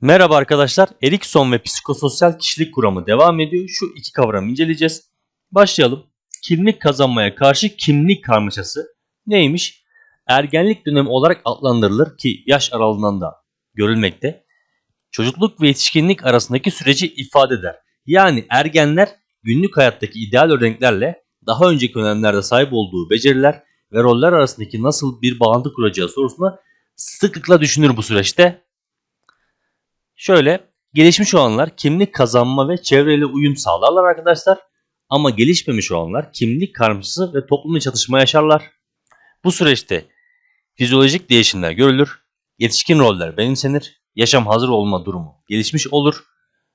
Merhaba arkadaşlar. Erikson ve psikososyal kişilik kuramı devam ediyor. Şu iki kavramı inceleyeceğiz. Başlayalım. Kimlik kazanmaya karşı kimlik karmaşası neymiş? Ergenlik dönemi olarak adlandırılır ki yaş aralığından da görülmekte. Çocukluk ve yetişkinlik arasındaki süreci ifade eder. Yani ergenler günlük hayattaki ideal örneklerle daha önceki dönemlerde sahip olduğu beceriler ve roller arasındaki nasıl bir bağlantı kuracağı sorusuna sıklıkla düşünür bu süreçte. Şöyle gelişmiş olanlar kimlik kazanma ve çevreyle uyum sağlarlar arkadaşlar. Ama gelişmemiş olanlar kimlik karmaşası ve toplumla çatışma yaşarlar. Bu süreçte fizyolojik değişimler görülür, yetişkin roller benimsenir, yaşam hazır olma durumu gelişmiş olur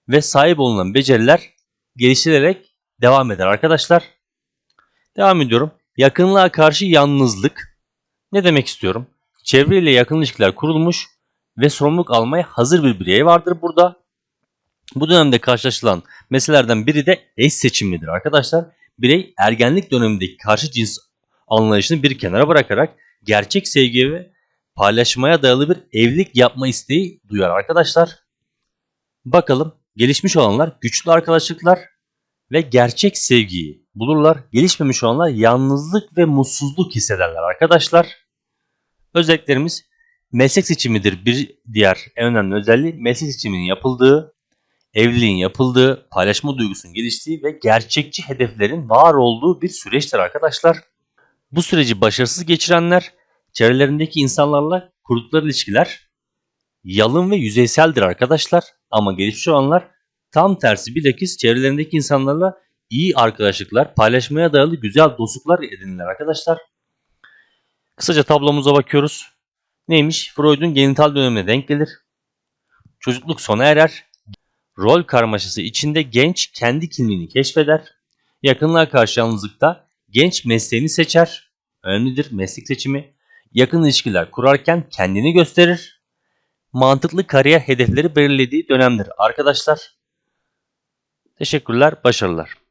ve sahip olunan beceriler geliştirilerek devam eder arkadaşlar. Devam ediyorum. Yakınlığa karşı yalnızlık. Ne demek istiyorum? Çevreyle yakın ilişkiler kurulmuş ve sorumluluk almaya hazır bir birey vardır burada. Bu dönemde karşılaşılan meselelerden biri de eş seçimidir arkadaşlar. Birey ergenlik dönemindeki karşı cins anlayışını bir kenara bırakarak gerçek sevgi ve paylaşmaya dayalı bir evlilik yapma isteği duyar arkadaşlar. Bakalım gelişmiş olanlar güçlü arkadaşlıklar ve gerçek sevgiyi bulurlar. Gelişmemiş olanlar yalnızlık ve mutsuzluk hissederler arkadaşlar. Özelliklerimiz meslek seçimidir bir diğer en önemli özelliği. Meslek seçiminin yapıldığı, evliliğin yapıldığı, paylaşma duygusunun geliştiği ve gerçekçi hedeflerin var olduğu bir süreçtir arkadaşlar. Bu süreci başarısız geçirenler çevrelerindeki insanlarla kurdukları ilişkiler yalın ve yüzeyseldir arkadaşlar. Ama gelişmiş olanlar tam tersi bilakis çevrelerindeki insanlarla iyi arkadaşlıklar, paylaşmaya dayalı güzel dostluklar edinirler arkadaşlar. Kısaca tablomuza bakıyoruz. Neymiş? Freud'un genital dönemine denk gelir. Çocukluk sona erer. Rol karmaşası içinde genç kendi kimliğini keşfeder. Yakınlığa karşı yalnızlıkta genç mesleğini seçer. Önemlidir meslek seçimi. Yakın ilişkiler kurarken kendini gösterir. Mantıklı kariyer hedefleri belirlediği dönemdir arkadaşlar. Teşekkürler, başarılar.